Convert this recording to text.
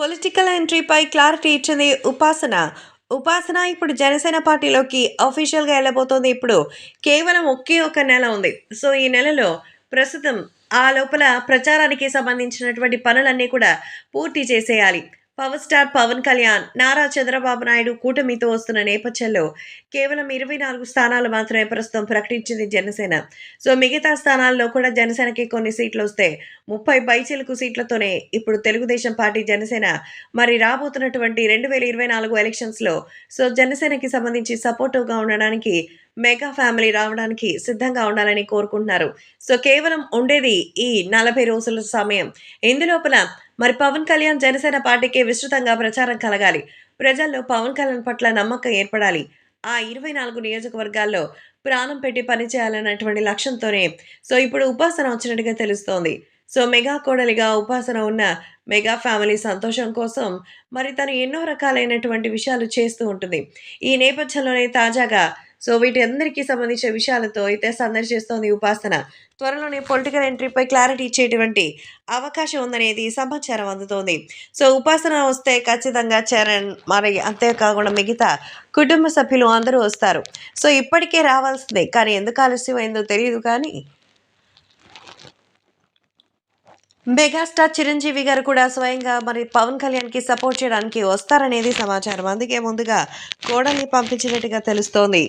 Political ఎంట్రీపై clarity ఇచ్చింది ఉపాసన. ఉపాసన ఇప్పుడు జనసేన పార్టీలోకి అఫీషియల్గా వెళ్ళబోతోంది. ఇప్పుడు కేవలం ఒకే ఒక నెల ఉంది. సో ఈ నెలలో ప్రస్తుతం ఆ లోపల ప్రచారానికి సంబంధించినటువంటి పనులన్నీ కూడా పూర్తి చేసేయాలి. పవర్ స్టార్ పవన్ కళ్యాణ్ నారా చంద్రబాబు నాయుడు కూటమితో వస్తున్న నేపథ్యంలో కేవలం ఇరవై నాలుగు స్థానాలు మాత్రమే ప్రస్తుతం ప్రకటించింది జనసేన. సో మిగతా స్థానాల్లో కూడా జనసేనకి కొన్ని సీట్లు వస్తే ముప్పై పైచీలకు సీట్లతోనే ఇప్పుడు తెలుగుదేశం పార్టీ జనసేన మరి రాబోతున్నటువంటి రెండు వేల ఇరవై నాలుగు ఎలక్షన్స్లో సో జనసేనకి సంబంధించి సపోర్టివ్గా ఉండడానికి మెగా ఫ్యామిలీ రావడానికి సిద్ధంగా ఉండాలని కోరుకుంటున్నారు. సో కేవలం ఉండేది ఈ నలభై రోజుల సమయం. ఇందులోపల మరి పవన్ కళ్యాణ్ జనసేన పార్టీకి విస్తృతంగా ప్రచారం కలగాలి. ప్రజల్లో పవన్ కళ్యాణ్ పట్ల నమ్మకం ఏర్పడాలి. ఆ ఇరవై నాలుగు నియోజకవర్గాల్లో ప్రాణం పెట్టి పనిచేయాలన్నటువంటి లక్ష్యంతోనే సో ఇప్పుడు ఉపాసన వచ్చినట్టుగా తెలుస్తోంది. సో మెగా కోడలిగా ఉపాసన ఉన్న మెగా ఫ్యామిలీ సంతోషం కోసం మరి తను ఎన్నో రకాలైనటువంటి విషయాలు చేస్తూ ఉంటుంది. ఈ నేపథ్యంలోనే తాజాగా సో వీటి అందరికీ సంబంధించిన విషయాలతో అయితే సందడి చేస్తోంది ఉపాసన. త్వరలోనే పొలిటికల్ ఎంట్రీపై క్లారిటీ ఇచ్చేటువంటి అవకాశం ఉందనేది సమాచారం అందుతోంది. సో ఉపాసన వస్తే ఖచ్చితంగా చరణ్ మరి అంతేకాకుండా మిగతా కుటుంబ సభ్యులు అందరూ వస్తారు. సో ఇప్పటికే రావాల్సిందే కానీ ఎందుకు ఆలస్యమైందో తెలియదు కానీ మెగాస్టార్ చిరంజీవి గారు కూడా స్వయంగా మరి పవన్ కళ్యాణ్కి సపోర్ట్ చేయడానికి వస్తారనేది సమాచారం. అందుకే ముందుగా కోడల్ని పంపించినట్టుగా తెలుస్తోంది.